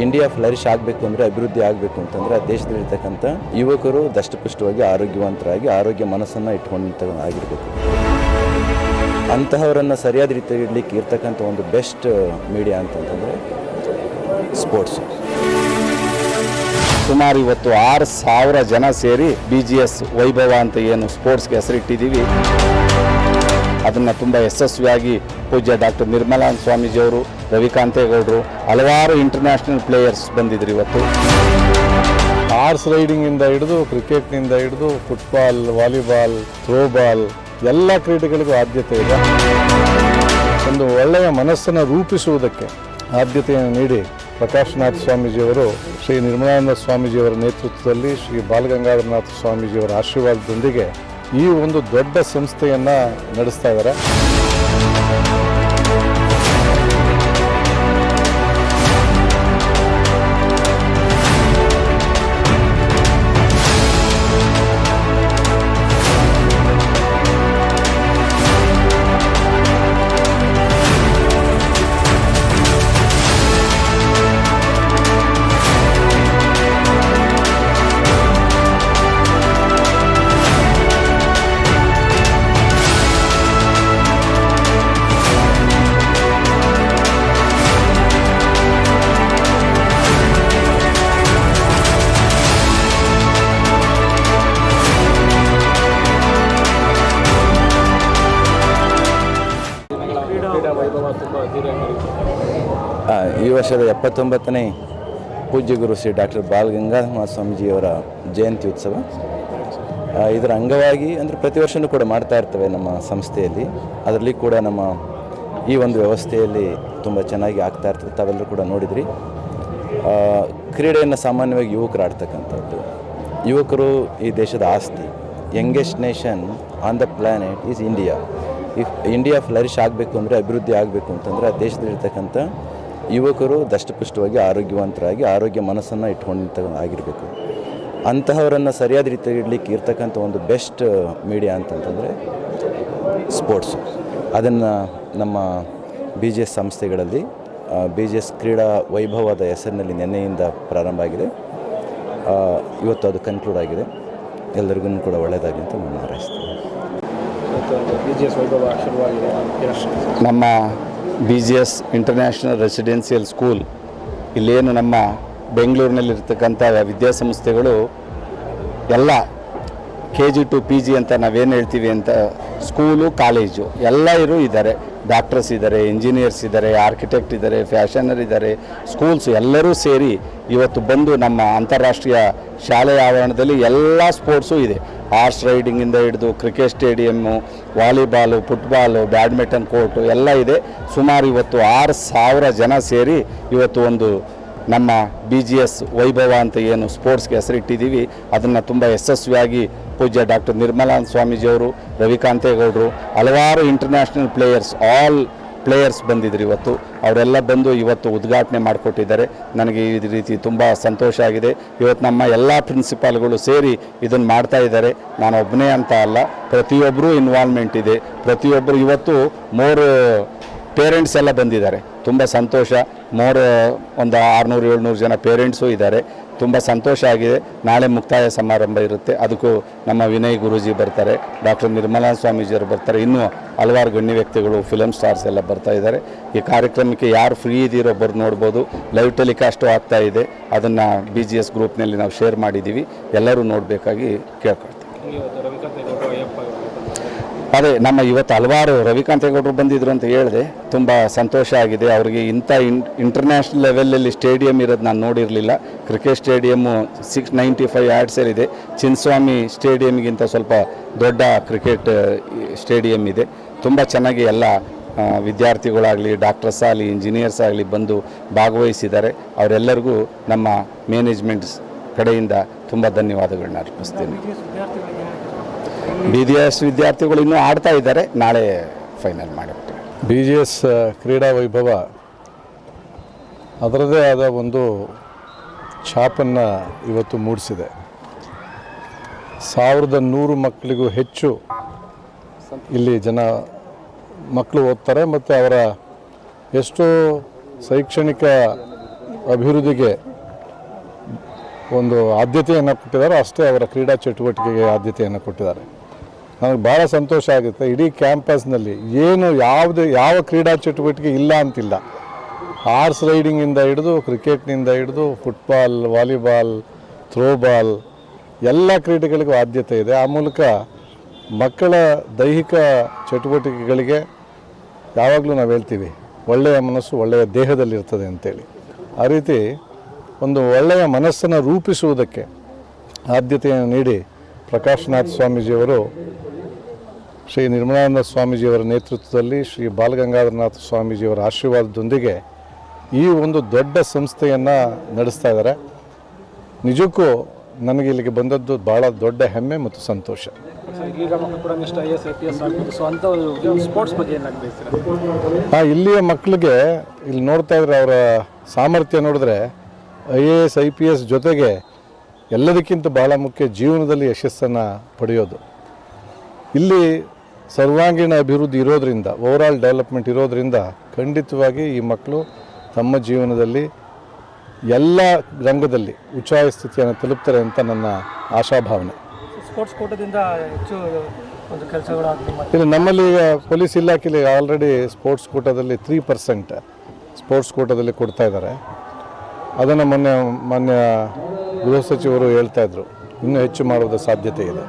India flourish ಆಗಬೇಕು ಅಂದರೆ ಅಭಿವೃದ್ಧಿ ಆಗಬೇಕು ಅಂತಂದರೆ ದೇಶದಲ್ಲಿರ್ತಕ್ಕಂಥ ಯುವಕರು ದಷ್ಟಪುಷ್ಟವಾಗಿ ಆರೋಗ್ಯವಂತರಾಗಿ ಆರೋಗ್ಯ ಮನಸ್ಸನ್ನು ಇಟ್ಕೊಂಡಂಥ ಆಗಿರಬೇಕು. ಅಂತಹವರನ್ನು ಸರಿಯಾದ ರೀತಿಯಲ್ಲಿ ಇಡಲಿಕ್ಕೆ ಇರ್ತಕ್ಕಂಥ ಒಂದು ಬೆಸ್ಟ್ ಮೀಡಿಯಾ ಅಂತಂತಂದರೆ ಸ್ಪೋರ್ಟ್ಸ್ ಸುಮಾರು ಇವತ್ತು ಆರು ಸಾವಿರ ಜನ ಸೇರಿ ಬಿ ಜಿ ಎಸ್ ವೈಭವ ಅಂತ ಏನು ಸ್ಪೋರ್ಟ್ಸ್ಗೆ ಹೆಸರಿಟ್ಟಿದ್ದೀವಿ. ಅದನ್ನು ತುಂಬ ಯಶಸ್ವಿಯಾಗಿ ಪೂಜ್ಯ ಡಾಕ್ಟರ್ ನಿರ್ಮಲಾ ಸ್ವಾಮೀಜಿಯವರು ರವಿಕಾಂತೇಗೌಡರು ಹಲವಾರು ಇಂಟರ್ನ್ಯಾಷನಲ್ ಪ್ಲೇಯರ್ಸ್ ಬಂದಿದ್ರು ಇವತ್ತು. ಹಾರ್ಸ್ ರೈಡಿಂಗಿಂದ ಹಿಡಿದು ಕ್ರಿಕೆಟ್ನಿಂದ ಹಿಡಿದು ಫುಟ್ಬಾಲ್ ವಾಲಿಬಾಲ್ ಥ್ರೋಬಾಲ್ ಎಲ್ಲ ಕ್ರೀಡೆಗಳಿಗೂ ಆದ್ಯತೆ ಇದೆ. ಒಂದು ಒಳ್ಳೆಯ ಮನಸ್ಸನ್ನು ರೂಪಿಸುವುದಕ್ಕೆ ಆದ್ಯತೆಯನ್ನು ನೀಡಿ ಪ್ರಕಾಶ್ನಾಥ್ ಸ್ವಾಮೀಜಿಯವರು, ಶ್ರೀ ನಿರ್ಮಲಾನಂದ ಸ್ವಾಮೀಜಿಯವರ ನೇತೃತ್ವದಲ್ಲಿ ಶ್ರೀ ಬಾಲಗಂಗಾಧರನಾಥ ಸ್ವಾಮೀಜಿಯವರ ಆಶೀರ್ವಾದದೊಂದಿಗೆ ಈ ಒಂದು ದೊಡ್ಡ ಸಂಸ್ಥೆಯನ್ನು ನಡೆಸ್ತಾ ಇದ್ದಾರೆ. ಈ ವರ್ಷದ ಎಪ್ಪತ್ತೊಂಬತ್ತನೇ ಪೂಜ್ಯ ಗುರು ಶ್ರೀ ಡಾಕ್ಟರ್ ಬಾಲ್ ಗಂಗಾಧರ ಸ್ವಾಮೀಜಿಯವರ ಜಯಂತಿ ಉತ್ಸವ. ಇದರ ಅಂಗವಾಗಿ ಅಂದರೆ ಪ್ರತಿ ವರ್ಷವೂ ಕೂಡ ಮಾಡ್ತಾ ಇರ್ತೇವೆ ನಮ್ಮ ಸಂಸ್ಥೆಯಲ್ಲಿ. ಅದರಲ್ಲಿ ಕೂಡ ನಮ್ಮ ಈ ಒಂದು ವ್ಯವಸ್ಥೆಯಲ್ಲಿ ತುಂಬ ಚೆನ್ನಾಗಿ ಆಗ್ತಾ ಇರ್ತದೆ. ತಾವೆಲ್ಲರೂ ಕೂಡ ನೋಡಿದ್ರಿ. ಕ್ರೀಡೆಯನ್ನು ಸಾಮಾನ್ಯವಾಗಿ ಯುವಕರು ಆಡ್ತಕ್ಕಂಥದ್ದು. ಯುವಕರು ಈ ದೇಶದ ಆಸ್ತಿ. Youngest nation on the planet is India. If India flourish ಆಗಬೇಕು ಅಂದರೆ ಅಭಿವೃದ್ಧಿ ಆಗಬೇಕು ಅಂತಂದರೆ ಆ ದೇಶದಲ್ಲಿರ್ತಕ್ಕಂಥ ಯುವಕರು ದಷ್ಟಪುಷ್ಟವಾಗಿ ಆರೋಗ್ಯವಂತರಾಗಿ ಆರೋಗ್ಯ ಮನಸ್ಸನ್ನು ಇಟ್ಕೊಂಡಂತ ಆಗಿರಬೇಕು. ಅಂತಹವರನ್ನು ಸರಿಯಾದ ರೀತಿಯಲ್ಲಿ ಇಡಲಿಕ್ಕೆ ಇರ್ತಕ್ಕಂಥ ಒಂದು ಬೆಸ್ಟ್ ಮೀಡಿಯಾ ಅಂತಂತಂದರೆ ಸ್ಪೋರ್ಟ್ಸು. ಅದನ್ನು ನಮ್ಮ ಬಿ ಜಿ ಎಸ್ ಸಂಸ್ಥೆಗಳಲ್ಲಿ ಬಿ ಜಿ ಎಸ್ ಕ್ರೀಡಾ ವೈಭವದ ಹೆಸರಿನಲ್ಲಿ ನಿನ್ನೆಯಿಂದ ಪ್ರಾರಂಭ ಆಗಿದೆ. ಆ, ಇವತ್ತು ಅದು ಕನ್ಕ್ಲೂಡ್ ಆಗಿದೆ. ಎಲ್ಲರಿಗೂ ಕೂಡ ಒಳ್ಳೆಯದಾಗಿ ಅಂತ ನಾನು ಹಾರೈಸ್ತೀನಿ ನಮ್ಮ B G S international residential school ಇಲ್ಲೇನು ನಮ್ಮ ಬೆಂಗಳೂರಿನಲ್ಲಿರ್ತಕ್ಕಂಥ ವಿದ್ಯಾಸಂಸ್ಥೆಗಳು ಎಲ್ಲ K G to P G ಅಂತ ನಾವೇನು ಹೇಳ್ತೀವಿ ಅಂತ ಸ್ಕೂಲು ಕಾಲೇಜು ಎಲ್ಲ ಇರು ಇದ್ದಾರೆ. ಡಾಕ್ಟರ್ಸ್ ಇದ್ದಾರೆ ಇಂಜಿನಿಯರ್ಸ್ ಇದ್ದಾರೆ ಆರ್ಕಿಟೆಕ್ಟ್ ಇದ್ದಾರೆ ಫ್ಯಾಷನರ್ ಇದ್ದಾರೆ ಸ್ಕೂಲ್ಸ್ ಎಲ್ಲರೂ ಸೇರಿ ಇವತ್ತು ಬಂದು ನಮ್ಮ ಅಂತಾರಾಷ್ಟ್ರೀಯ ಶಾಲೆಯ ಆವರಣದಲ್ಲಿ ಎಲ್ಲ ಸ್ಪೋರ್ಟ್ಸು ಇದೆ. ಹಾರ್ಸ್ ರೈಡಿಂಗಿಂದ ಹಿಡಿದು cricket stadium, volleyball, football, badminton court ಎಲ್ಲ ಇದೆ. ಸುಮಾರು ಇವತ್ತು ಆರು ಸಾವಿರ ಜನ ಸೇರಿ ಇವತ್ತು ಒಂದು ನಮ್ಮ ಬಿ ಜಿ ಎಸ್ ವೈಭವ ಅಂತ ಏನು ಸ್ಪೋರ್ಟ್ಸ್ಗೆ ಹೆಸರಿಟ್ಟಿದ್ದೀವಿ. ಅದನ್ನು ತುಂಬ ಯಶಸ್ವಿಯಾಗಿ ಪೂಜ್ಯ ಡಾಕ್ಟರ್ ನಿರ್ಮಲಾ ಸ್ವಾಮೀಜಿಯವರು, ರವಿಕಾಂತೇಗೌಡರು, ಹಲವಾರು ಇಂಟರ್ನ್ಯಾಷನಲ್ ಪ್ಲೇಯರ್ಸ್ ಆಲ್ ಪ್ಲೇಯರ್ಸ್ ಬಂದಿದ್ರು ಇವತ್ತು. ಅವರೆಲ್ಲ ಬಂದು ಇವತ್ತು ಉದ್ಘಾಟನೆ ಮಾಡಿಕೊಟ್ಟಿದ್ದಾರೆ. ನನಗೆ ಈ ರೀತಿ ತುಂಬ ಸಂತೋಷ ಆಗಿದೆ. ಇವತ್ತು ನಮ್ಮ ಎಲ್ಲ ಪ್ರಿನ್ಸಿಪಾಲ್ಗಳು ಸೇರಿ ಇದನ್ನು ಮಾಡ್ತಾ ಇದ್ದಾರೆ. ನಾನು ಒಬ್ಬನೇ ಅಂತ ಅಲ್ಲ ಪ್ರತಿಯೊಬ್ಬರೂ ಇನ್ವಾಲ್ವ್ಮೆಂಟ್ ಇದೆ. ಪ್ರತಿಯೊಬ್ಬರು ಇವತ್ತು ಮೋರ್ ಪೇರೆಂಟ್ಸ್ ಎಲ್ಲ ಬಂದಿದ್ದಾರೆ. ತುಂಬ ಸಂತೋಷ. ಮೋರ್, ಒಂದು ಆರುನೂರು, ಏಳ್ನೂರು ಜನ ಪೇರೆಂಟ್ಸು ಇದ್ದಾರೆ. ತುಂಬ ಸಂತೋಷ ಆಗಿದೆ. ನಾಳೆ ಮುಕ್ತಾಯ ಸಮಾರಂಭ ಇರುತ್ತೆ. ಅದಕ್ಕೂ ನಮ್ಮ ವಿನಯ್ ಗುರೂಜಿ ಬರ್ತಾರೆ. ಡಾಕ್ಟರ್ ನಿರ್ಮಲಾ ಸ್ವಾಮೀಜಿಯವರು ಬರ್ತಾರೆ. ಇನ್ನೂ ಹಲವಾರು ಗಣ್ಯ ವ್ಯಕ್ತಿಗಳು ಫಿಲಮ್ ಸ್ಟಾರ್ಸ್ ಎಲ್ಲ ಬರ್ತಾ ಇದ್ದಾರೆ. ಈ ಕಾರ್ಯಕ್ರಮಕ್ಕೆ ಯಾರು ಫ್ರೀ ಇದ್ದೀರೋ ಬರ್ ನೋಡ್ಬೋದು. ಲೈವ್ ಟೆಲಿಕಾಸ್ಟು ಆಗ್ತಾ ಇದೆ. ಅದನ್ನು ಬಿ ಜಿ ಎಸ್ ಗ್ರೂಪ್ನಲ್ಲಿ ನಾವು ಶೇರ್ ಮಾಡಿದ್ದೀವಿ. ಎಲ್ಲರೂ ನೋಡಬೇಕಾಗಿ ಕೇಳ್ಕೊಳ್ತೀವಿ. ಅದೇ, ನಮ್ಮ ಇವತ್ತು ಹಲವಾರು ರವಿಕಾಂತೇಗೌಡರು ಬಂದಿದ್ರು ಅಂತ ಹೇಳಿದೆ, ತುಂಬ ಸಂತೋಷ ಆಗಿದೆ. ಅವರಿಗೆ ಇಂಥ ಇನ್ ಇಂಟರ್ನ್ಯಾಷನಲ್ ಲೆವೆಲಲ್ಲಿ ಸ್ಟೇಡಿಯಂ ಇರೋದು ನಾನು ನೋಡಿರಲಿಲ್ಲ. Cricket stadium six ninety five ಆ್ಯಡ್ಸಲ್ಲಿದೆ Chinnaswamy ಸ್ಟೇಡಿಯಮ್ಗಿಂತ ಸ್ವಲ್ಪ ದೊಡ್ಡ ಕ್ರಿಕೆಟ್ ಸ್ಟೇಡಿಯಂ ಇದೆ. ತುಂಬ ಚೆನ್ನಾಗಿ ಎಲ್ಲ ವಿದ್ಯಾರ್ಥಿಗಳಾಗಲಿ ಡಾಕ್ಟರ್ಸ್ ಆಗಲಿ ಇಂಜಿನಿಯರ್ಸ್ ಆಗಲಿ ಬಂದು ಭಾಗವಹಿಸಿದ್ದಾರೆ. ಅವರೆಲ್ಲರಿಗೂ ನಮ್ಮ ಮ್ಯಾನೇಜ್ಮೆಂಟ್ಸ್ ಕಡೆಯಿಂದ ತುಂಬ ಧನ್ಯವಾದಗಳನ್ನ ಅರ್ಪಿಸ್ತೀನಿ. ಬಿ ಜಿ ಎಸ್ ವಿದ್ಯಾರ್ಥಿಗಳು ಇನ್ನೂ ಆಡ್ತಾ ಇದ್ದಾರೆ. ನಾಳೆ ಫೈನಲ್ ಮಾಡಿಬಿಟ್ಟು ಬಿ ಜಿ ಎಸ್ ಕ್ರೀಡಾ ವೈಭವ ಅದರದೇ ಆದ ಒಂದು ಛಾಪನ್ನು ಇವತ್ತು ಮೂಡಿಸಿದೆ. ಸಾವಿರದ ನೂರು ಮಕ್ಕಳಿಗೂ ಹೆಚ್ಚು ಇಲ್ಲಿ ಜನ ಮಕ್ಕಳು ಓದ್ತಾರೆ, ಮತ್ತು ಅವರ ಎಷ್ಟೋ ಶೈಕ್ಷಣಿಕ ಅಭಿವೃದ್ಧಿಗೆ ಒಂದು ಆದ್ಯತೆಯನ್ನು ಕೊಟ್ಟಿದ್ದಾರೆ, ಅಷ್ಟೇ ಅವರ ಕ್ರೀಡಾ ಚಟುವಟಿಕೆಗೆ ಆದ್ಯತೆಯನ್ನು ಕೊಟ್ಟಿದ್ದಾರೆ. ನನಗೆ ಭಾಳ ಸಂತೋಷ ಆಗುತ್ತೆ, ಇಡೀ ಕ್ಯಾಂಪಸ್ನಲ್ಲಿ ಏನು ಯಾವುದೇ, ಯಾವ ಕ್ರೀಡಾ ಚಟುವಟಿಕೆ ಇಲ್ಲ ಅಂತಿಲ್ಲ. ಹಾರ್ಸ್ ರೈಡಿಂಗಿಂದ ಹಿಡಿದು, ಕ್ರಿಕೆಟ್ನಿಂದ ಹಿಡಿದು, ಫುಟ್ಬಾಲ್, ವಾಲಿಬಾಲ್, ಥ್ರೋಬಾಲ್, ಎಲ್ಲ ಕ್ರೀಡೆಗಳಿಗೂ ಆದ್ಯತೆ ಇದೆ. ಆ ಮೂಲಕ ಮಕ್ಕಳ ದೈಹಿಕ ಚಟುವಟಿಕೆಗಳಿಗೆ ಯಾವಾಗಲೂ ನಾವು ಹೇಳ್ತೀವಿ, ಒಳ್ಳೆಯ ಮನಸ್ಸು ಒಳ್ಳೆಯ ದೇಹದಲ್ಲಿರ್ತದೆ ಅಂತೇಳಿ. ಆ ರೀತಿ ಒಂದು ಒಳ್ಳೆಯ ಮನಸ್ಸನ್ನು ರೂಪಿಸುವುದಕ್ಕೆ ಆದ್ಯತೆಯನ್ನು ನೀಡಿ ಪ್ರಕಾಶ್ನಾಥ್ ಸ್ವಾಮೀಜಿಯವರು, ಶ್ರೀ ನಿರ್ಮಲಾನಂದ ಸ್ವಾಮೀಜಿಯವರ ನೇತೃತ್ವದಲ್ಲಿ ಶ್ರೀ ಬಾಲಗಂಗಾಧರನಾಥ ಸ್ವಾಮೀಜಿಯವರ ಆಶೀರ್ವಾದದೊಂದಿಗೆ ಈ ಒಂದು ದೊಡ್ಡ ಸಂಸ್ಥೆಯನ್ನು ನಡೆಸ್ತಾ ಇದ್ದಾರೆ. ನಿಜಕ್ಕೂ ನನಗೆ ಇಲ್ಲಿಗೆ ಬಂದದ್ದು ಭಾಳ ದೊಡ್ಡ ಹೆಮ್ಮೆ ಮತ್ತು ಸಂತೋಷ. ಹಾಂ ಇಲ್ಲಿಯ ಮಕ್ಕಳಿಗೆ ಇಲ್ಲಿ ನೋಡ್ತಾ ಇದ್ರೆ ಅವರ ಸಾಮರ್ಥ್ಯ ನೋಡಿದ್ರೆ I A S I P S ಜೊತೆಗೆ ಎಲ್ಲದಕ್ಕಿಂತ ಭಾಳ ಮುಖ್ಯ ಜೀವನದಲ್ಲಿ ಯಶಸ್ಸನ್ನು ಪಡೆಯೋದು. ಇಲ್ಲಿ ಸರ್ವಾಂಗೀಣ ಅಭಿವೃದ್ಧಿ ಇರೋದರಿಂದ ಓವರಾಲ್ ಡೆವಲಪ್ಮೆಂಟ್ ಇರೋದ್ರಿಂದ ಖಂಡಿತವಾಗಿ ಈ ಮಕ್ಕಳು ತಮ್ಮ ಜೀವನದಲ್ಲಿ ಎಲ್ಲ ರಂಗದಲ್ಲಿ ಉಚ್ಚಾಯ ಸ್ಥಿತಿಯನ್ನು ತಲುಪ್ತಾರೆ ಅಂತ ನನ್ನ ಆಶಾಭಾವನೆ. ಸ್ಪೋರ್ಟ್ಸ್ ಕೋಟದಿಂದ ಹೆಚ್ಚು ಒಂದು ಇಲ್ಲಿ ನಮ್ಮಲ್ಲಿ ಈಗ ಪೊಲೀಸ್ ಇಲಾಖೆಯಲ್ಲಿ ಆಲ್ರೆಡಿ ಸ್ಪೋರ್ಟ್ಸ್ ಕೋಟಾದಲ್ಲಿ ತ್ರೀ ಪರ್ಸೆಂಟ್ ಸ್ಪೋರ್ಟ್ಸ್ ಕೋಟಾದಲ್ಲಿ ಕೊಡ್ತಾ ಇದ್ದಾರೆ. ಅದನ್ನು ಮೊನ್ನೆ ಮಾನ್ಯ ಗೃಹ ಸಚಿವರು ಹೇಳ್ತಾ ಇದ್ರು. ಇನ್ನೂ ಹೆಚ್ಚು ಮಾಡುವುದ ಸಾಧ್ಯತೆ ಇದೆ.